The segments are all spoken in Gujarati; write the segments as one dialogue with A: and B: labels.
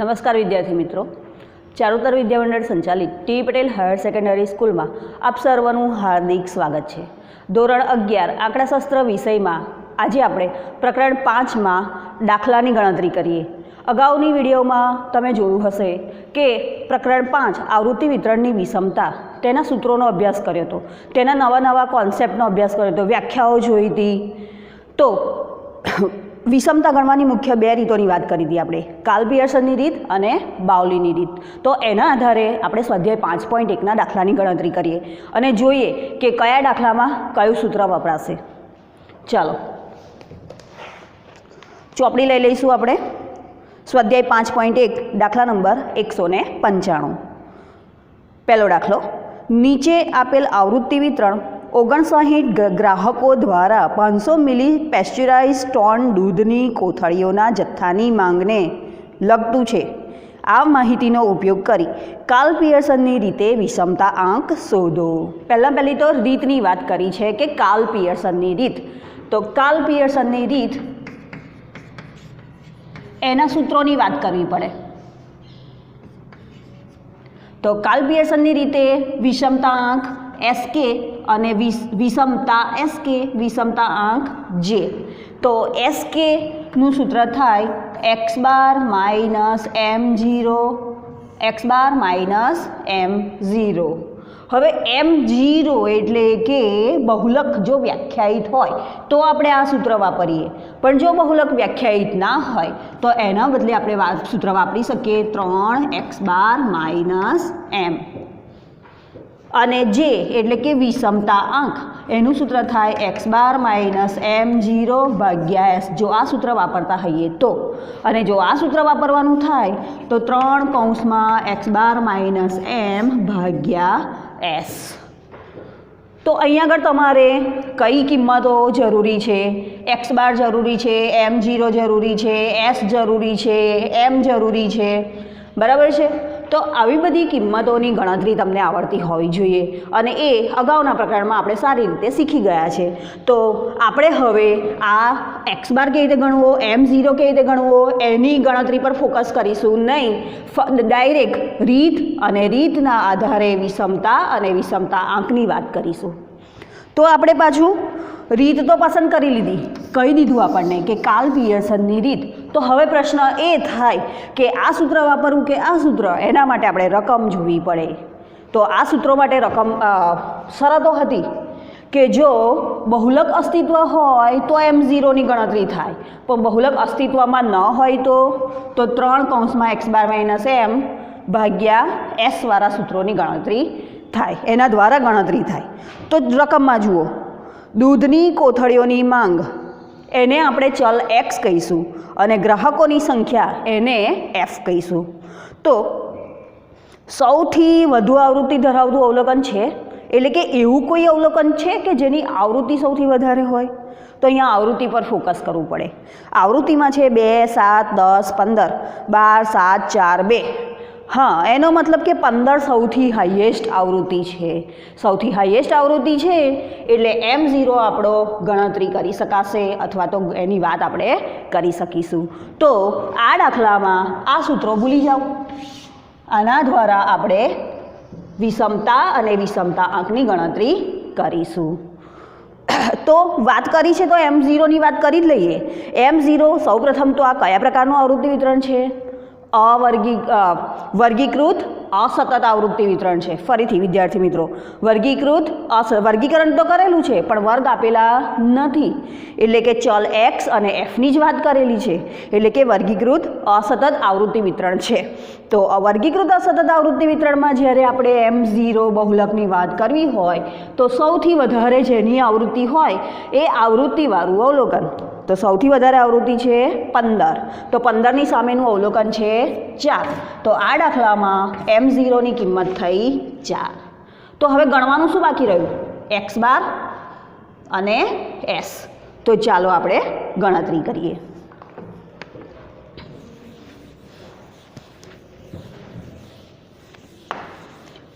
A: નમસ્કાર વિદ્યાર્થી મિત્રો. ચારુતર વિદ્યામંડળ સંચાલિત ટી પટેલ હાયર સેકન્ડરી સ્કૂલમાં આપ સર્વનું હાર્દિક સ્વાગત છે. ધોરણ અગિયાર આંકડાશાસ્ત્ર વિષયમાં આજે આપણે પ્રકરણ પાંચમાં દાખલાની ગણતરી કરીએ. અગાઉની વિડીયોમાં તમે જોયું હશે કે પ્રકરણ પાંચ આવૃત્તિ વિતરણની વિષમતા તેના સૂત્રોનો અભ્યાસ કર્યો હતો. તેના નવા નવા કોન્સેપ્ટનો અભ્યાસ કર્યો હતો. વ્યાખ્યાઓ જોઈ હતી. તો વિષમતા ગણવાની મુખ્ય બે રીતોની વાત કરી હતી આપણે. કાલ પિયર્સનની રીત અને બાઉલીની રીત. તો એના આધારે આપણે સ્વાધ્યાય પાંચ પોઈન્ટ એકના દાખલાની ગણતરી કરીએ. અને જોઈએ કે કયા દાખલામાં કયું સૂત્ર વપરાશે. ચાલો. ચોપડી લઈ લઈશું આપણે. સ્વાધ્યાય પાંચ પોઈન્ટ એક, દાખલા નંબર એકસો ને પંચાણું. પહેલો દાખલો. નીચે આપેલ આવૃત્તિ વિતરણ ઓગણસાઠ ગ્રાહકો દ્વારા પાંચસો મિલી પેસ્ચ્યુરાઇઝ ટોન દૂધની કોથળીઓના જથ્થાની માંગને લગતું છે. આ માહિતીનો ઉપયોગ કરી કાલ પિયર્સનની રીતે વિષમતા આંક શોધો. પહેલાં પહેલી તો રીતની વાત કરી છે કે કાલ પિયર્સનની રીત. તો કાલ પિયર્સનની રીત એના સૂત્રોની વાત કરવી પડે. તો કાલ પિયર્સનની રીતે વિષમતા આંક એસ કે અને વિષમતા એસ કે વિષમતા આંક જે તો એસ કેનું સૂત્ર થાય X bar minus M zero X bar minus M zero. હવે એમ જીરો એટલે કે બહુલક જો વ્યાખ્યાયિત હોય, તો આપણે આ સૂત્ર વાપરીએ. પણ જો બહુલક વ્યાખ્યાયિત ના હોય, તો એના બદલે આપણે સૂત્ર વાપરી શકીએ ત્રણ એક્સ બાર માઇનસ એમ અને જે એટલે કે વિષમતા અંક એનું સૂત્ર થાય X bar minus M zero ભાગ્યા એસ જો આ સૂત્ર વાપરતા હોઈએ તો. અને જો આ સૂત્ર વાપરવાનું થાય, તો ત્રણ કૌંસમાં એક્સ બાર માઇનસ એમ ભાગ્યા એસ તો અહીંયા આગળ તમારે કઈ કિંમતો જરૂરી છે? એક્સ બાર જરૂરી છે એમ જીરો જરૂરી છે એસ જરૂરી છે એમ જરૂરી છે. બરાબર છે? તો આવી બધી કિંમતોની ગણતરી તમને આવડતી હોવી જોઈએ અને એ અગાઉના પ્રકરણમાં આપણે સારી રીતે શીખી ગયા છે. તો આપણે હવે આ એક્સ બાર કેવી રીતે ગણવો, એમ ઝીરો કેવી રીતે ગણવો, એની ગણતરી પર ફોકસ કરીશું નહીં. ડાયરેક્ટ રીત અને રીતના આધારે વિષમતા અને વિષમતા આંકની વાત કરીશું. તો આપણે પાછું રીત તો પસંદ કરી લીધી. કહી દીધું આપણને કે કાલ પિયર્સનની રીત. તો હવે પ્રશ્ન એ થાય કે આ સૂત્ર વાપરવું કે આ સૂત્ર? એના માટે આપણે રકમ જોવી પડે. તો આ સૂત્રો માટે રકમ શરતો હતી કે જો બહુલક અસ્તિત્વ હોય તો એમ ઝીરોની ગણતરી થાય. પણ બહુલક અસ્તિત્વમાં ન હોય તો તો ત્રણ કૌંસમાં એક્સ બાર માઇનસ એમ ભાગ્યા એસવાળા સૂત્રોની ગણતરી થાય. એના દ્વારા ગણતરી થાય. તો રકમમાં જુઓ. દૂધની કોથળીઓની માંગ એને આપણે ચલ એક્સ કહીશું અને ગ્રાહકોની સંખ્યા એને એફ કહીશું. તો સૌથી વધુ આવૃત્તિ ધરાવતું અવલોકન છે, એટલે કે એવું કોઈ અવલોકન છે કે જેની આવૃત્તિ સૌથી વધારે હોય? તો અહીંયા આવૃત્તિ પર ફોકસ કરવું પડે. આવૃત્તિમાં છે બે, સાત, દસ, પંદર. બાર, સાત, ચાર, બે. હા, એનો મતલબ કે પંદર સૌથી હાઈએસ્ટ આવૃત્તિ છે. સૌથી હાઈએસ્ટ આવૃત્તિ છે એટલે એમ ઝીરો આપણો ગણતરી કરી શકાશે અથવા તો એની વાત આપણે કરી શકીશું. તો આ દાખલામાં આ સૂત્રો ભૂલી જાઓ. આના દ્વારા આપણે વિષમતા અને વિષમતા આંકની ગણતરી કરીશું. તો વાત કરી છે તો એમ ઝીરોની વાત કરી જ લઈએ. એમ ઝીરો સૌપ્રથમ તો આ કયા પ્રકારનું આવૃત્તિ વિતરણ છે? અવર્ગી વર્ગીકૃત અસતત આવૃત્તિ વિતરણ છે. ફરીથી, વિદ્યાર્થી મિત્રો, વર્ગીકૃત અસ, વર્ગીકરણ તો કરેલું છે, પણ વર્ગ આપેલા નથી. એટલે કે ચલ એક્સ અને એફની જ વાત કરેલી છે. એટલે કે વર્ગીકૃત અસતત આવૃત્તિ વિતરણ છે. તો વર્ગીકૃત અસતત આવૃત્તિ વિતરણમાં જ્યારે આપણે એમ ઝીરો બહુલકની વાત કરવી હોય, તો સૌથી વધારે જેની આવૃત્તિ હોય, એ આવૃત્તિવાળું અવલોકન. તો સૌથી વધારે આવૃત્તિ છે પંદર. તો પંદરની સામેનું અવલોકન છે ચાર. તો આ દાખલામાં એમ ઝીરોની કિંમત થઈ ચાર. તો હવે ગણવાનું શું બાકી રહ્યું? એક્સ બાર અને એસ. તો ચાલો આપણે ગણતરી કરીએ.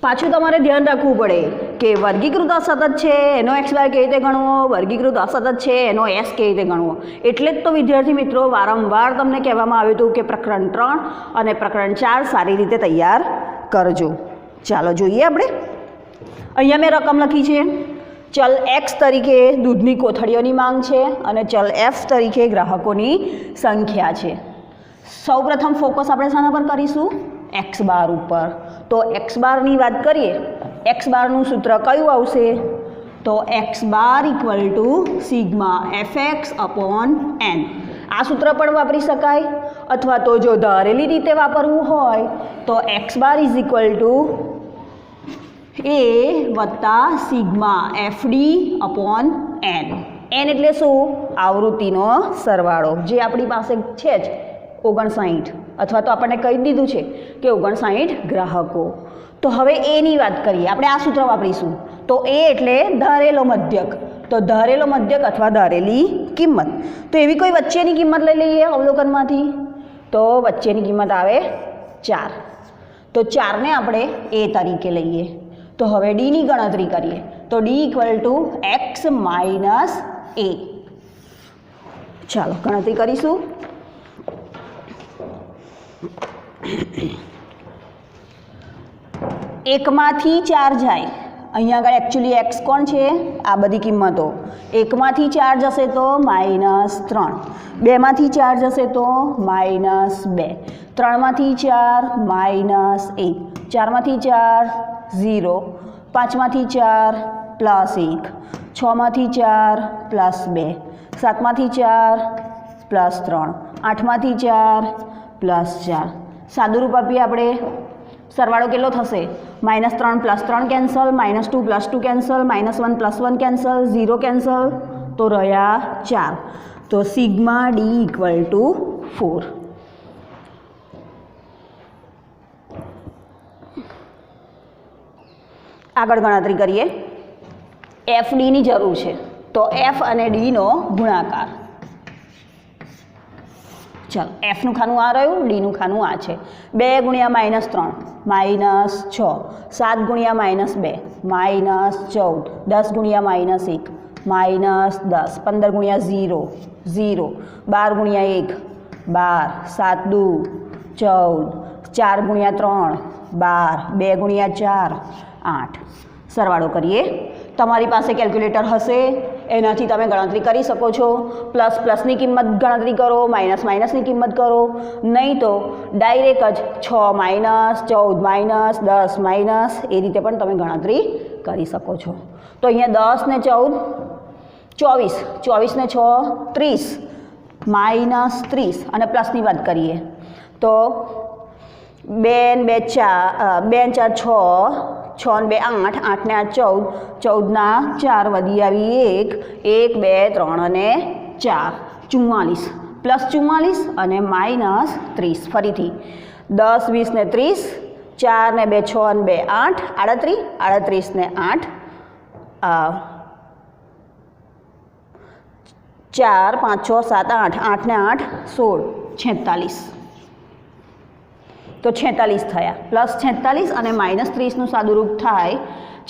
A: પાછું તમારે ધ્યાન રાખવું પડે. કે વર્ગીકૃત અસતત છે, એનો એક્સ બાર કેવી રીતે ગણવો? વર્ગીકૃત અસતત છે, એનો એસ કેવી રીતે ગણવો? એટલે જ તો વિદ્યાર્થી મિત્રો વારંવાર તમને કહેવામાં આવ્યું હતું કે પ્રકરણ ત્રણ અને પ્રકરણ ચાર સારી રીતે તૈયાર કરજો. ચાલો જોઈએ આપણે. અહીંયા મેં રકમ લખી છે. ચલ એક્સ તરીકે દૂધની કોથળીઓની માંગ છે અને ચલ એફ તરીકે ગ્રાહકોની સંખ્યા છે. સૌપ્રથમ ફોકસ આપણે શાના પર કરીશું. એક્સ બાર ઉપર. તો એક્સ બારની વાત કરીએ. એક્સ બારનું સૂત્ર કયું આવશે? તો X bar equal to sigma F X upon N આ સૂત્ર પણ વાપરી શકાય? અથવા તો જો ધારેલી રીતે વાપરવું હોય, તો X bar is equal to A વત્તા sigma FD upon N N એટલે શું? આવૃત્તિનો સરવાળો, જે આપણી પાસે છે જ ઓગણસાઠ. અથવા તો આપણને કહી દીધું છે કે ઓગણસાઠ ગ્રાહકો. તો હવે એની વાત કરીએ. આપણે આ સૂત્ર વાપરીશું. તો એ એટલે ધારેલો મધ્યક. તો ધારેલો મધ્યક અથવા ધારેલી કિંમત. તો એવી કોઈ વચ્ચેની કિંમત લઈ લઈએ અવલોકનમાંથી? તો વચ્ચેની કિંમત આવે ચાર. તો ચારને આપણે એ તરીકે લઈએ. તો હવે ડીની ગણતરી કરીએ. તો D equal to X minus A ચાલો ગણતરી કરીશું. એકમાંથી ચાર જાય. અહીંયા આગળ એકચ્યુઅલી એક્સ કોણ છે? આ બધી કિંમતો. એકમાંથી ચાર જશે તો માઇનસ ત્રણ. બેમાંથી ચાર જશે તો માઇનસ બે. ત્રણમાંથી ચાર માઇનસ એક. ચારમાંથી ચાર ઝીરો. પાંચમાંથી ચાર પ્લસ એક. છમાંથી ચાર પ્લસ બે. સાતમાંથી ચાર પ્લસ ત્રણ. આઠમાંથી ચાર પ્લસ ચાર. સાદુરૂપ આપીએ આપણે. સરવાળો કેટલો થશે? માઇનસ ત્રણ પ્લસ ત્રણ cancel minus two plus two cancel minus one plus one cancel, zero cancel. તો રહ્યા ચાર. તો sigma D equal to four. આગળ ગણતરી કરીએ. એફ ડીની જરૂર છે. તો એફ અને ડીનો ગુણાકાર. ચાલો એફનું ખાનું આ રહ્યું ડીનું ખાનું આ છે. બે ગુણ્યા માઇનસ ત્રણ, માઇનસ છ, સાત ગુણ્યા માઇનસ બે, માઇનસ ચૌદ, દસ ગુણ્યા માઇનસ એક, માઇનસ દસ, પંદર ગુણ્યા ઝીરો ઝીરો, બાર ગુણ્યા એક, બાર, સાત દુ, ચૌદ, ચાર ગુણ્યા ત્રણ, બાર, બે ગુણ્યા ચાર, આઠ. સરવાળો કરીએ. તમારી પાસે કેલ્ક્યુલેટર હશે, એનાથી તમે ગણતરી કરી શકો છો. પ્લસ પ્લસની કિંમત ગણતરી કરો, માઇનસ માઇનસની કિંમત કરો. નહીં તો ડાયરેક્ટ જ છ માઇનસ, ચૌદ માઇનસ, દસ માઇનસ, એ રીતે પણ તમે ગણતરી કરી શકો છો. તો અહીંયા દસ ને ચૌદ, ચોવીસ ચોવીસ ને છ, ત્રીસ, માઇનસ ત્રીસ. અને પ્લસની વાત કરીએ તો બે ને બે ચાર બે ચાર છ છ ને બે, આઠ આઠ ને આઠ ચૌદ ચૌદના ચાર વધી આવી, એક એક, બે, ત્રણ અને ચાર. ચુમ્માલીસ પ્લસ ચુમ્માલીસ અને માઇનસ ત્રીસ. ફરીથી. દસ, વીસ ને ત્રીસ, ચાર ને બે, છ ને બે, આઠ આડત્રીસ આડત્રીસ ને આઠ ચાર, પાંચ, છ, સાત, આઠ આઠ ને આઠ, સોળ, છેતાલીસ. તો છેતાલીસ થયા. પ્લસ છેતાલીસ અને માઇનસ ત્રીસનું સાદુરૂપ થાય.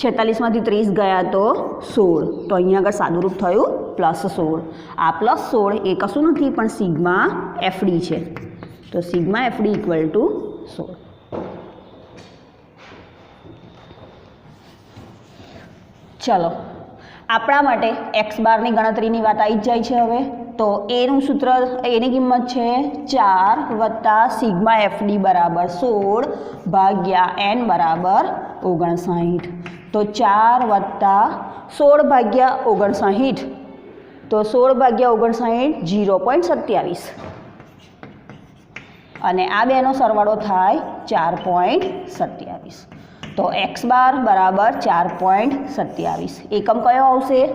A: છેતાલીસમાંથી ત્રીસ ગયા તો સોળ. તો અહીંયા આગળ સાદુરૂપ થયું પ્લસ સોળ. આ પ્લસ સોળ એ કશું નથી, પણ સિગ્મા એફડી છે. તો સિગ્મા એફડી ઇક્વલ ટુ સોળ. ચલો. આપણા માટે એક્સ બારની ગણતરીની વાત આવી જ જાય છે હવે. તો એનું સૂત્ર એની કિંમત છે ચાર વત્તા સિગ્મા એફડી બરાબર સોળ ભાગ્યા એન બરાબર ઓગણસાઠ. તો ચાર વત્તા સોળ ભાગ્યા ઓગણસાઠ. તો સોળ ભાગ્યા ઓગણસાઠ જીરો પોઈન્ટ સત્યાવીસ. અને આ બેનો સરવાળો થાય ચાર પોઈન્ટ સત્યાવીસ. તો એક્સ બાર બરાબર ચાર પોઈન્ટ સત્યાવીસ. એકમ કયો આવશે?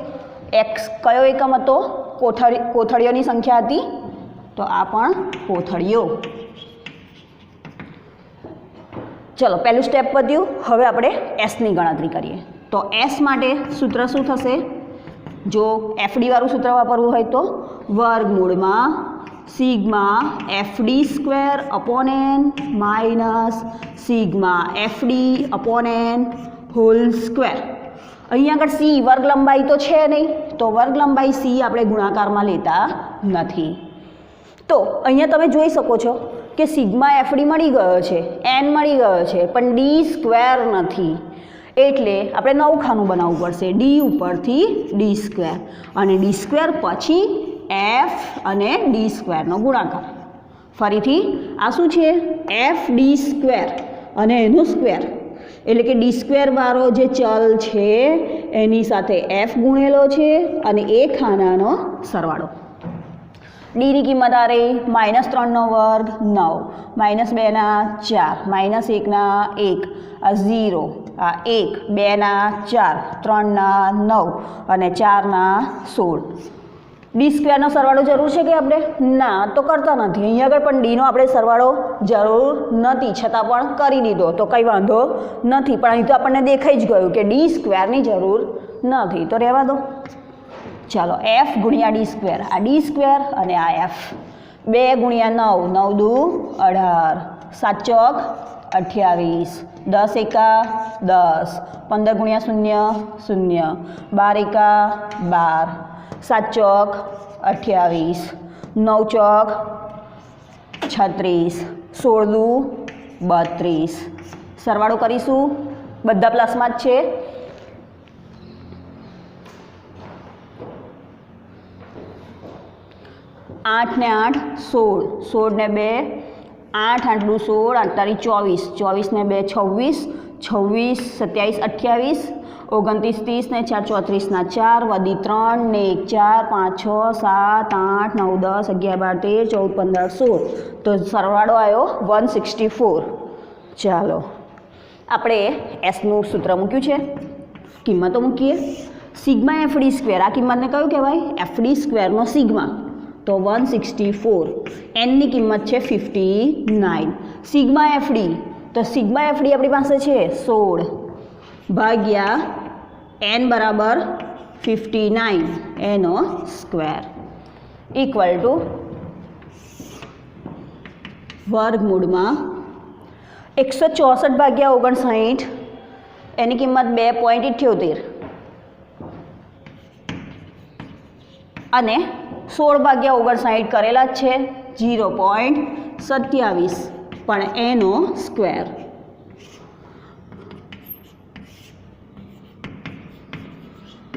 A: એક્સ કયો એકમ હતો? કોથળી, કોથળીઓની સંખ્યા હતી? તો આ પણ કોથળીઓ. ચલો, પહેલું સ્ટેપ પત્યું હવે આપણે એસની ગણતરી કરીએ. તો એસ માટે સૂત્ર શું થશે? જો એફડી વાળું સૂત્ર વાપરવું હોય તો વર્ગમૂળમાં sigma FD square upon N minus sigma FD upon N whole square અહીંયા આગળ સી વર્ગ લંબાઈ તો છે નહીં, તો વર્ગ લંબાઈ સી આપણે ગુણાકારમાં લેતા નથી. તો અહીંયા તમે જોઈ શકો છો કે સિગ્મા એફડી મળી ગયો છે એન મળી ગયો છે, પણ ડી સ્ક્વેર નથી. એટલે આપણે નવું ખાનું બનાવવું પડશે ડી ઉપરથી ડી સ્ક્વેર અને ડી સ્ક્વેર પછી એફ અને ડી સ્ક્વેરનો ગુણાકાર. ફરીથી, આ શું છે? એફ ડી સ્ક્વેર અને એનું સ્ક્વેર એટલે કે ડી સ્ક્વેરવાળો જે ચલ છે, એની સાથે એફ ગુણેલો છે અને એ ખાનાનો સરવાળો. ડીની કિંમત આ રહી માઇનસ ત્રણનો વર્ગ નવ. માઇનસ બેના ચાર. માઇનસ એકના એક. આ ઝીરો આ એક. બેના ચાર. ત્રણના નવ. અને ચારના સોળ. ડી સ્ક્વેરનો સરવાળો જરૂર છે કે આપણે? ના, તો કરતા નથી. અહીંયા આગળ પણ ડીનો આપણે સરવાળો જરૂર નથી, છતાં પણ કરી દીધો. તો કંઈ વાંધો નથી. પણ અહીં તો આપણને દેખાઈ જ ગયું કે ડી સ્ક્વેરની જરૂર નથી. તો રહેવા દો. ચાલો એફ ગુણ્યા ડી સ્ક્વેર આ ડી સ્ક્વેર અને આ એફ બે ગુણ્યા નવ. નવ દુ અઢાર. સાત ચોક અઠ્યાવીસ. દસ એકા દસ. પંદર ગુણ્યા શૂન્ય શૂન્ય. બાર એકા બાર. સાત ચોક, અઠ્યાવીસ. નવ ચોક, છત્રીસ. સોળ દુ બત્રીસ. સરવાળો કરીશું. બધા પ્લસમાં જ છે. આઠ ને આઠ, સોળ. સોળ ને બે, આઠ આટલું સોળ આઠ તારીખ ચોવીસ. ચોવીસ ને બે, છવ્વીસ. છવ્વીસ, સત્યાવીસ, અઠ્યાવીસ. ઓગણત્રીસ, ત્રીસ ને ચાર ચોત્રીસના ચાર વધી ત્રણ ને એક ચાર, પાંચ, છ, સાત, આઠ, નવ, દસ, અગિયાર, બાર, તેર, ચૌદ, પંદર, સોળ. તો સરવાળો આવ્યો વન સિક્સટી ફોર. ચાલો. આપણે એસનું સૂત્ર મૂક્યું છે. કિંમતો મૂકીએ. Sigma FD square. આ કિંમતને કયું કહેવાય? એફડી સ્ક્વેરનો સિગ્મા. તો વન સિક્સટી ફોર. એનની કિંમત છે ફિફ્ટી નાઇન. સિગ્મા એફડી તો સિગ્મા એફડી આપણી પાસે છે સોળ. ભાગ્યા એન બરાબર ફિફ્ટી નાઇન એનો સ્ક્વેર ઇક્વલ ટુ વર્ગમૂળમાં એકસો ચોસઠ ભાગ્યા ઓગણસાઠ, એની કિંમત બે પોઈન્ટ ઇઠ્યોતેર અને સોળ ભાગ્યા ઓગણસાઠ કરેલા જ છે જીરો પોઈન્ટ સત્યાવીસ. પણ એનો સ્ક્વેર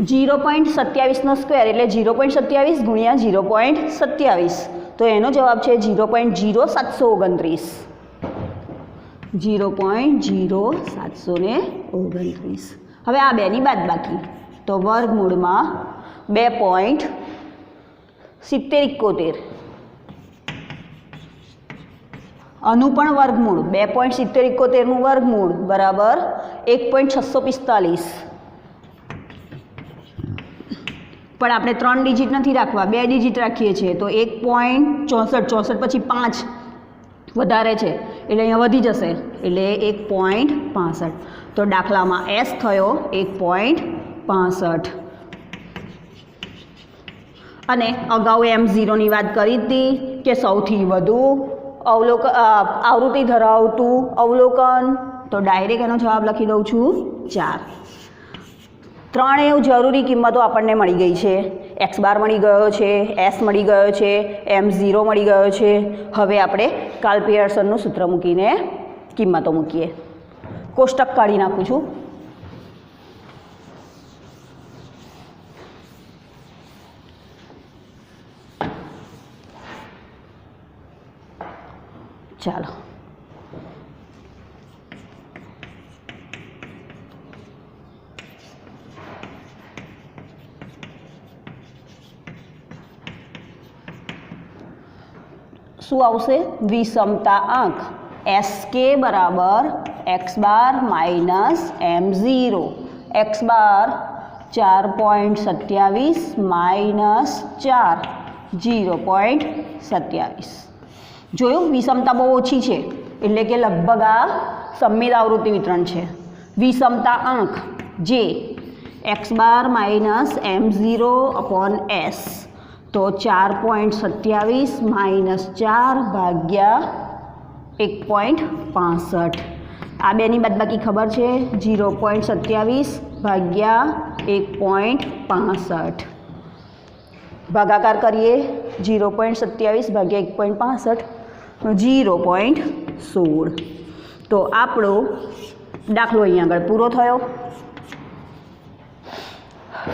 A: જીરો પોઈન્ટ સત્યાવીસનો સ્ક્વેર એટલે જીરો પોઈન્ટ સત્યાવીસ ગુણ્યા જીરો પોઈન્ટ સત્યાવીસ. તો એનો જવાબ છે જીરો પોઈન્ટ જીરો સાતસો ઓગણત્રીસ. જીરો પોઈન્ટ જીરો સાતસો ને ઓગણત્રીસ. હવે આ બેની બાદ બાકી તો વર્ગમૂળમાં બે પોઈન્ટ સિત્તેર ઇકોતેર આનું પણ વર્ગમૂળ, બે પોઈન્ટ સિત્તેર ઇકોતેરનું વર્ગમૂળ બરાબર એક પોઈન્ટ છસો પિસ્તાલીસ. પણ આપણે ત્રણ ડિજિટ નથી રાખવા, બે ડિજિટ રાખીએ છીએ, તો એક પોઈન્ટ ચોસઠ ચોસઠ પછી પાંચ વધારે છે, એટલે અહીંયા વધી જશે, એટલે એક પોઈન્ટ પાસઠ. તો દાખલામાં એસ થયો, એક પોઈન્ટ પાસઠ. અને અગાઉ એમ ઝીરોની વાત કરી હતી કે સૌથી વધુ અવલોક આવૃત્તિ ધરાવતું અવલોકન, તો ડાયરેક્ટ એનો જવાબ લખી દઉં છું ચાર. ત્રણેય જરૂરી કિંમતો આપણને મળી ગઈ છે. એક્સ બાર મળી ગયો છે એસ મળી ગયો છે એમ ઝીરો મળી ગયો છે. હવે આપણે કાલ્પિયર્સનનું સૂત્ર મૂકીને કિંમતો મૂકીએ. કોષ્ટક કાઢી નાખું છું. ચાલો. શું આવશે? વિષમતા આંક. એસ કે બરાબર X bar minus M zero. X bar ચાર પોઈન્ટ સત્યાવીસ માઇનસ ચાર. જીરો પોઈન્ટ સત્યાવીસ. જોયું? વિષમતા બહુ ઓછી છે. એટલે કે લગભગ આ સંમિત આવૃત્તિ વિતરણ છે. વિષમતા આંક જે X bar minus M zero upon S તો ચાર પોઈન્ટ સત્યાવીસ માઇનસ ચાર ભાગ્યા એક પોઈન્ટ પાસઠ. આ બેની બાદબાકી ખબર છે? જીરો પોઈન્ટ સત્યાવીસ ભાગ્યા એક પોઈન્ટ પાસઠ. ભાગાકાર કરીએ. જીરો પોઈન્ટ સત્યાવીસ ભાગ્યા એક પોઈન્ટ પાસઠ. જીરો પોઈન્ટ સોળ. તો આપણો દાખલો અહીં આગળ પૂરો થયો.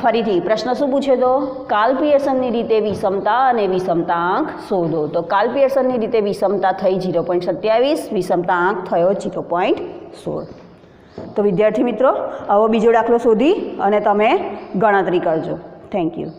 A: ફરીથી પ્રશ્ન શું પૂછે તો? કાલ રીતે વિષમતા અને વિષમતાંક શોધો. તો કાલ રીતે વિષમતા થઈ જીરો પોઈન્ટ સત્યાવીસ, વિષમતાંક થયો જીરો પોઈન્ટ સોળ. તો વિદ્યાર્થી મિત્રો, આવો બીજો દાખલો શોધી અને તમે ગણતરી કરજો. Thank you